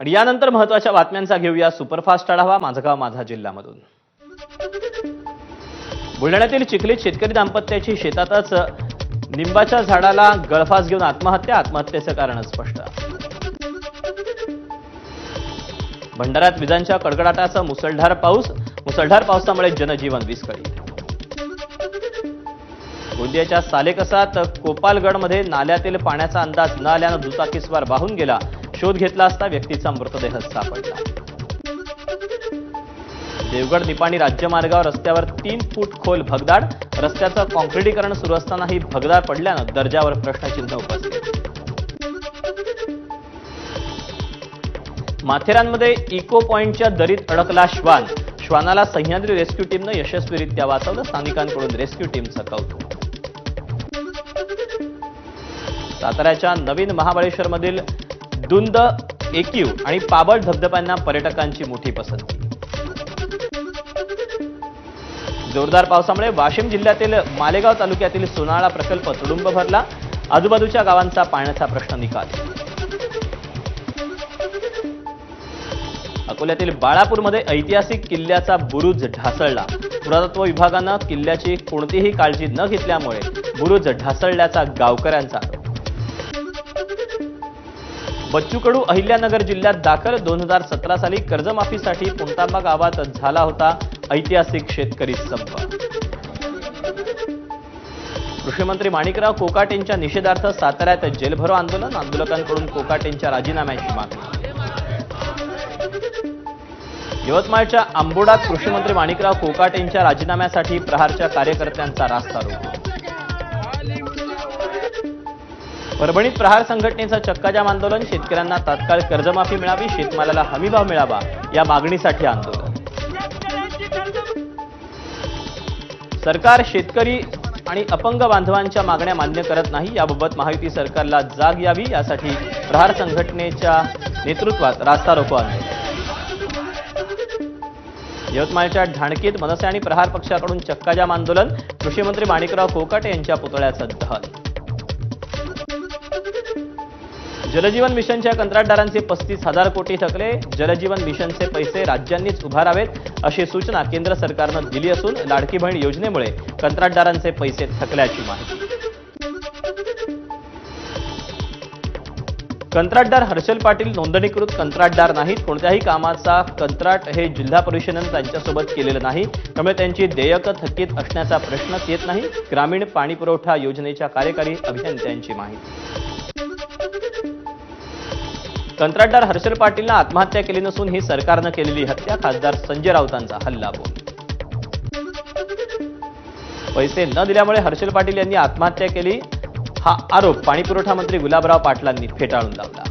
आणि यानंतर महत्त्वाच्या बातम्यांचा घेऊया सुपरफास्ट आढावा माझं गाव माझा जिल्ह्यामधून. बुलढाण्यातील चिखलीत शेतकरी दाम्पत्याची शेतातच निंबाच्या झाडाला गळफास घेऊन आत्महत्या आत्महत्येचं कारण स्पष्ट. भंडाऱ्यात विजांच्या कडकडाटाचा मुसळधार पाऊस मुसळधार पावसामुळे जनजीवन विस्कळीत. गोंदियाच्या सालेकसात कोपालगडमध्ये नाल्यातील पाण्याचा अंदाज न आल्यानं दुचाकीस्वार वाहून गेला. शोध घेतला असता व्यक्तीचा मृतदेह सापडला. देवगड निपाणी राज्यमार्गावर रस्त्यावर तीन फूट खोल भगदाड रस्त्याचं कॉन्क्रिटीकरण सुरू असतानाही भगदाड पडल्यानं दर्जावर प्रश्नचिन्ह उपस्थित. माथेरानमध्ये इको पॉइंटच्या दरीत अडकला श्वान. श्वानाला सह्याद्री रेस्क्यू टीमनं यशस्वीरित्या वाचवलं स्थानिकांकडून रेस्क्यू टीमचं कौतुक. साताऱ्याच्या नवीन महाबळेश्वरमधील दुंद एकीव आणि पाबळ धबधब्यांना पर्यटकांची मोठी पसंती. जोरदार पावसामुळे वाशिम जिल्ह्यातील मालेगाव तालुक्यातील सोनाळा प्रकल्प तुडुंब भरला. आजूबाजूच्या गावांचा पाण्याचा प्रश्न निकाल. अकोल्यातील बाळापूरमध्ये ऐतिहासिक किल्ल्याचा बुरुज ढासळला. पुरातत्व विभागानं किल्ल्याची कोणतीही काळजी न घेतल्यामुळे बुरुज ढासळल्याचा गावकऱ्यांचा आरोप. बच्चू कडू अहिल्यानगर जिल्ह्यात दाखल दोन हजार सतरा साली कर्जमाफीसाठी पुणतांबा गावात झाला होता ऐतिहासिक शेतकरी संप. कृषीमंत्री माणिकराव कोकाटेंच्या निषेधार्थ साताऱ्यात जेलभरो आंदोलन आंदोलकांकडून कोकाटेंच्या राजीनाम्याची मागणी. यवतमाळच्या आंबोडात कृषीमंत्री माणिकराव कोकाटेंच्या राजीनाम्यासाठी प्रहारच्या कार्यकर्त्यांचा रास्ता रोको. परभणीत प्रहार संघटनेचं चक्काजाम आंदोलन शेतकऱ्यांना तात्काळ कर्जमाफी मिळावी शेतमालाला हमीभाव मिळावा या मागणीसाठी आंदोलन. सरकार शेतकरी आणि अपंग बांधवांच्या मागण्या मान्य करत नाही याबाबत महायुती सरकारला जाग यावी यासाठी प्रहार संघटनेच्या नेतृत्वात रास्ता रोको आंदोलन. यवतमाळच्या ढाणकीत मनसे आणि प्रहार पक्षाकडून चक्काजाम आंदोलन कृषीमंत्री माणिकराव कोकाटे यांच्या पुतळ्याचं दहन. जलजीवन मिशनच्या कंत्राटदारांचे पस्तीस हजार कोटी थकले. जलजीवन मिशनचे पैसे राज्यांनीच उभारावेत अशी सूचना केंद्र सरकारनं दिली असून लाडकी बहीण योजनेमुळे कंत्राटदारांचे पैसे थकल्याची माहिती. कंत्राटदार हर्षल पाटील नोंदणीकृत कंत्राटदार नाहीत. कोणत्याही कामाचा कंत्राट हे जिल्हा परिषदेनं त्यांच्यासोबत केलेलं नाही. त्यामुळे त्यांची देयकं थकीत असण्याचा प्रश्नच येत नाही. ग्रामीण पाणी पुरवठा योजनेच्या कार्यकारी अभियंत्यांची माहिती. कंत्राटदार हर्षल पाटीलनं आत्महत्या केली नसून ही सरकारनं केलेली हत्या खासदार संजय राऊतांचा हल्ला बोल. पैसे न दिल्यामुळे हर्षल पाटील यांनी आत्महत्या केली. हा आरोप पाणीपुरवठा मंत्री गुलाबराव पाटलांनी फेटाळून लावला.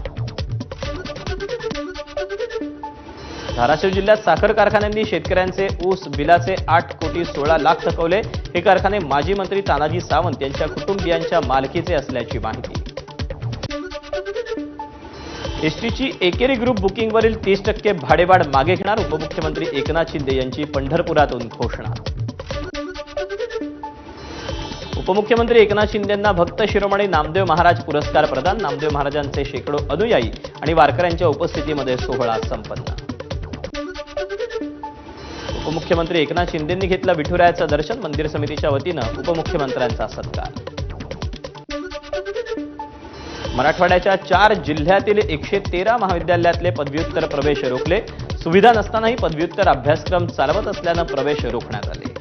धाराशिव जिल्ह्यात साखर कारखान्यांनी शेतकऱ्यांचे ऊस बिलाचे आठ कोटी सोळा लाख थकवले. हे कारखाने माजी मंत्री तानाजी सावंत यांच्या कुटुंबियांच्या मालकीचे असल्याची माहिती. एसटीची एकेरी ग्रुप बुकिंगवरील तीस टक्के भाडेवाढ मागे घेणार उपमुख्यमंत्री एकनाथ शिंदे यांची पंढरपुरातून घोषणा. उपमुख्यमंत्री एकनाथ शिंदेंना भक्त शिरोमणी नामदेव महाराज पुरस्कार प्रदान. नामदेव महाराजांचे शेकडो अनुयायी आणि वारकऱ्यांच्या उपस्थितीमध्ये सोहळा संपन्न. उपमुख्यमंत्री एकनाथ शिंदेंनी घेतलं विठुरायाचं दर्शन. मंदिर समितीच्या वतीनं उपमुख्यमंत्र्यांचा सत्कार. मराठवाड्याच्या चार जिल्ह्यातील एकशे तेरा महाविद्यालयातले पदव्युत्तर प्रवेश रोखले. सुविधा नसतानाही पदव्युत्तर अभ्यासक्रम चालवत असल्यानं प्रवेश रोखण्यात आले.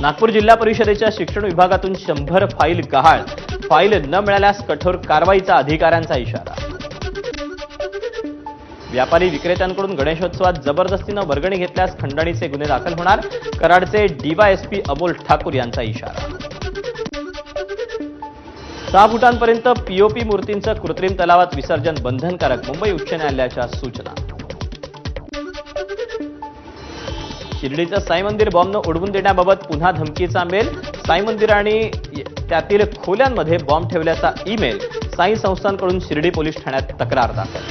नागपूर जिल्हा परिषदेच्या शिक्षण विभागातून शंभर फाईल गहाळ. फाईल न मिळाल्यास कठोर कारवाईचा अधिकाऱ्यांचा इशारा. व्यापारी विक्रेत्यांकडून गणेशोत्सवात जबरदस्तीनं वर्गणी घेतल्यास खंडणीचे गुन्हे दाखल होणार. कराडचे डीवायएसपी अमोल ठाकूर यांचा इशारा. सहा फुटांपर्यंत पीओपी मूर्तींचं कृत्रिम तलावात विसर्जन बंधनकारक मुंबई उच्च न्यायालयाच्या सूचना. शिर्डीचं साई मंदिर बॉम्बनं उडवून देण्याबाबत पुन्हा धमकीचा मेल. साई मंदिर आणि त्यातील खोल्यांमध्ये बॉम्ब ठेवल्याचा ईमेल. साई संस्थांकडून शिर्डी पोलीस ठाण्यात तक्रार दाखल.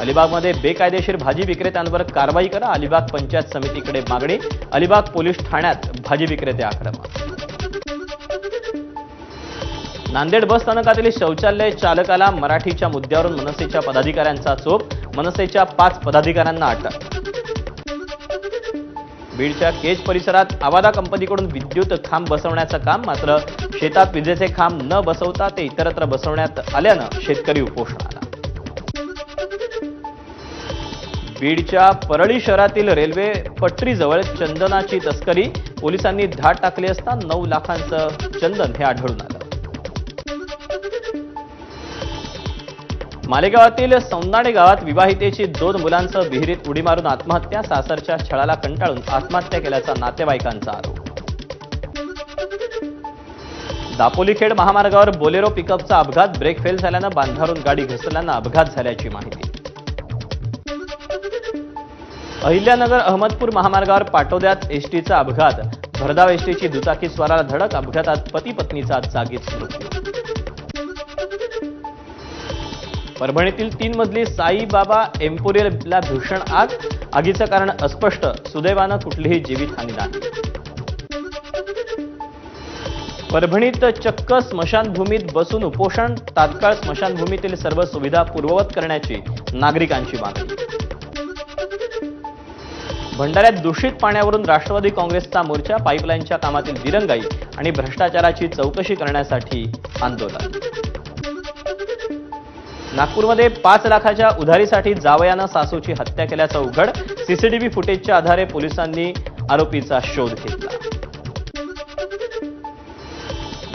अलिबागमध्ये बेकायदेशीर भाजी विक्रेत्यांवर कारवाई करा. अलिबाग पंचायत समितीकडे मागणी. अलिबाग पोलीस ठाण्यात भाजी विक्रेते आक्रमक. नांदेड बस स्थानकातील शौचालय चालकाला मराठीच्या मुद्द्यावरून मनसेच्या पदाधिकाऱ्यांचा चोप मनसेच्या पाच पदाधिकाऱ्यांना अटक. बीडच्या केज परिसरात आवादा कंपनीकडून विद्युत खांब बसवण्याचं काम मात्र शेतात विजेचे खांब न बसवता ते इतरत्र बसवण्यात आल्यानं शेतकरी उपोषणाला. बीडच्या परळी शहरातील रेल्वे पटरीजवळ चंदनाची तस्करी पोलिसांनी धाड टाकली असता नऊ लाखांचं चंदन हे आढळून आलं. मालेगावातील सौंदाणे गावात विवाहितेची दोन मुलांसह विहिरीत उडी मारून आत्महत्या सासरच्या छळाला कंटाळून आत्महत्या केल्याचा नातेवाईकांचा आरोप. दापोलीखेड महामार्गावर बोलेरो पिकअपचा अपघात ब्रेक फेल झाल्यानं बांधावरून गाडी घसरल्यानं अपघात झाल्याची माहिती. अहिल्यानगर अहमदपूर महामार्गावर पाटोद्यात एसटीचा अपघात. भरधाव एसटीची दुचाकी स्वाराला धडक अपघातात पती पत्नीचा जागीच मृत्यू. परभणीतील तीन मजली साईबाबा एम्पोरियलला भीषण आग. आगीचं कारण अस्पष्ट. सुदैवानं कुठलीही जीवितहानी नाही. परभणीत चक्क स्मशानभूमीत बसून उपोषण तात्काळ स्मशानभूमीतील सर्व सुविधा पूर्ववत करण्याची नागरिकांची मागणी. भंडाऱ्यात दूषित पाण्यावरून राष्ट्रवादी काँग्रेसचा मोर्चा पाईपलाईनच्या कामातील दिरंगाई आणि भ्रष्टाचाराची चौकशी करण्यासाठी आंदोलन. नागपूरमध्ये पाच लाखाच्या उधारीसाठी जावयानं सासूची हत्या केल्याचं उघड. सीसीटीव्ही फुटेजच्या आधारे पोलिसांनी आरोपीचा शोध घेतला.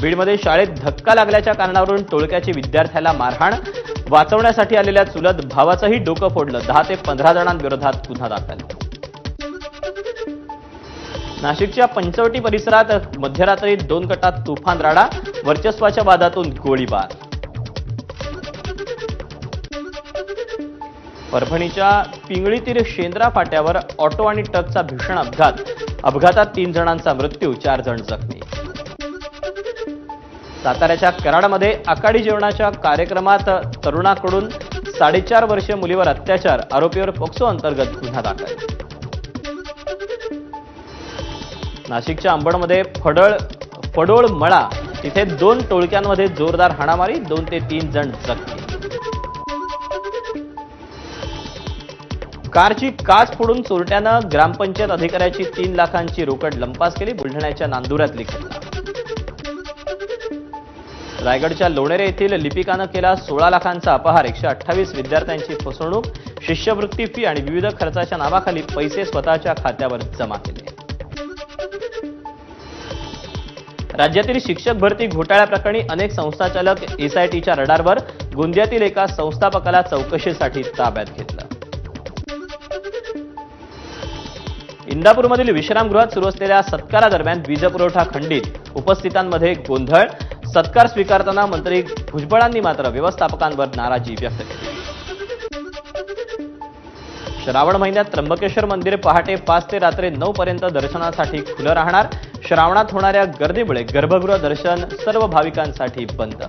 बीडमध्ये शाळेत धक्का लागल्याच्या कारणावरून टोळक्याची विद्यार्थ्याला मारहाण. वाचवण्यासाठी आलेल्या चुलत भावाचंही डोकं फोडलं. दहा ते पंधरा जणांविरोधात गुन्हा दाखल. नाशिकच्या पंचवटी परिसरात मध्यरात्री दोन गटात तुफान राडा. वर्चस्वाच्या वादातून गोळीबार. परभणीच्या पिंगळीतील शेंद्रा फाट्यावर ऑटो आणि ट्रकचा भीषण अपघात. अपघातात तीन जणांचा मृत्यू चार जण जखमी. साताऱ्याच्या कराडमध्ये आकाडी जेवणाच्या कार्यक्रमात तरुणाकडून साडेचार वर्षीय मुलीवर अत्याचार आरोपीवर पोक्सो अंतर्गत गुन्हा दाखल. नाशिकच्या अंबडमध्ये फडळ फडोळ मळा तिथे दोन टोळक्यांमध्ये जोरदार हाणामारी दोन ते तीन जण जखमी. कारची काच फोडून चोरट्यानं ग्रामपंचायत अधिकाऱ्याची तीन लाखांची रोकड लंपास केली बुलढाण्याच्या नांदुऱ्यातली घटना रायगडच्या लोणेरे येथील लिपिकानं केला सोळा लाखांचा अपहार एकशे अठ्ठावीस विद्यार्थ्यांची फसवणूक शिष्यवृत्ती फी आणि विविध खर्चाच्या नावाखाली पैसे स्वतःच्या खात्यावर जमा केले. राज्यातील शिक्षक भरती घोटाळ्याप्रकरणी अनेक संस्थाचालक एसआयटीच्या रडारवर गोंदियातील एका संस्थापकाला चौकशीसाठी ताब्यात घेतलं. इंदापूरमधील विश्रामगृहात सुरू असलेल्या सत्कारादरम्यान वीजपुरवठा खंडित. उपस्थितांमध्ये गोंधळ. सत्कार स्वीकारताना मंत्री भुजबळांनी मात्र व्यवस्थापकांवर नाराजी व्यक्त केली. श्रावण महिन्यात त्र्यंबकेश्वर मंदिर पहाटे पाच ते रात्री नऊ पर्यंत दर्शनासाठी खुलं राहणार. श्रावणात होणाऱ्या गर्दीमुळे गर्भगृह दर्शन सर्व भाविकांसाठी बंद.